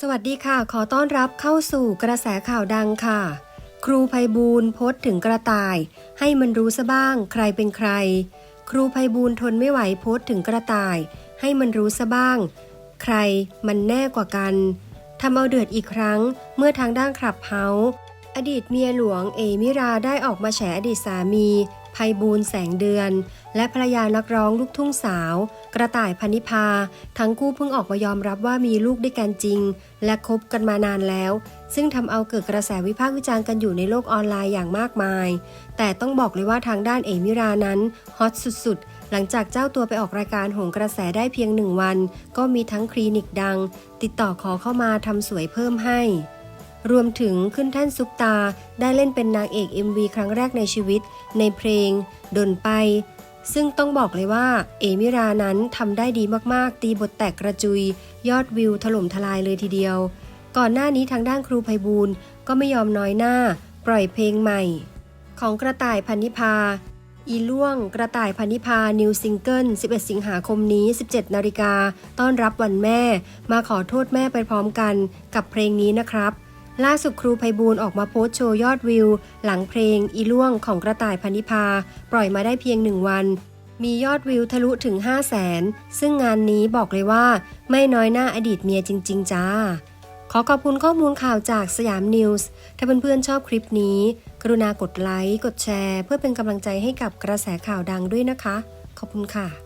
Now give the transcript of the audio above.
สวัสดีค่ะ ขอต้อนรับเข้าสู่กระแสข่าวดังค่ะ ครูไพบูลโพสต์ถึงกระต่าย ให้มันรู้ซะบ้าง ใครเป็นใคร ครูไพบูลทนไม่ไหวโพสต์ถึงกระต่าย ให้มันรู้ซะบ้าง ใครมันแน่กว่ากันทำเอาเดือดอีกครั้ง เมื่อทางด้านคลับเฮาส์ อดีตเมียหลวงเอมิราได้ออกมาแฉอดีตสามีไพบูลแสงเดือน และภรรยานักร้องลูกทุ่งสาว กระต่ายพนิพา ทั้งคู่เพิ่งออกมายอมรับว่ามีลูกด้วยกันจริง และคบกันมานานแล้ว ซึ่งทำเอาเกิดกระแสวิพากษ์วิจารณ์กันอยู่ในโลกออนไลน์อย่างมากมาย แต่ต้องบอกเลยว่าทางด้านเอมิรานั้นฮอตสุดๆ หลังจากเจ้าตัวไปออกรายการโหงกระแสได้เพียงหนึ่งวัน ก็มีทั้งคลินิกดัง ติดต่อขอเข้ามาทำสวยเพิ่มให้ รวมถึงขึ้นแท่นซุปตา ได้เล่นเป็นนางเอก MV ครั้งแรกในชีวิต ในเพลง ดนไป ซึ่งต้องบอกเลยว่า เอมิรานั้นทำได้ดีมากๆ ตีบทแตกกระจุย ยอดวิวถล่มทลายเลยทีเดียว ก่อนหน้านี้ทางด้านครูไพบูลก็ไม่ยอมน้อยหน้า ปล่อยเพลงใหม่ ของกระต่ายพันนิพาอีล่วง กระต่ายพันนิพา นิวซิงเกิล 11 สิงหาคมนี้ 17 นาฬิกา ต้อนรับวันแม่ มาขอโทษแม่ไปพร้อมกันกับเพลงนี้นะครับ ล่าสุดครูไพบูลออกมาโพสต์โชว์ยอดวิว หลังเพลง อีล่วงของกระต่ายพันนิพา ปล่อยมาได้เพียงหนึ่งวัน มียอดวิวทะลุถึง 5 0 0แสนซึ่งงานนี้บอกเลยว่า ไม่น้อยหน้าอดีตเมียจริง ๆ จ้า ขอขอบคุณข้อมูลข่าวจากสยามนิวส์ ถ้าเพื่อนๆชอบคลิปนี้ กรุณากดไลค์ กดแชร์ เพื่อเป็นกำลังใจให้กับกระแสข่าวดังด้วยนะคะ ขอบคุณค่ะ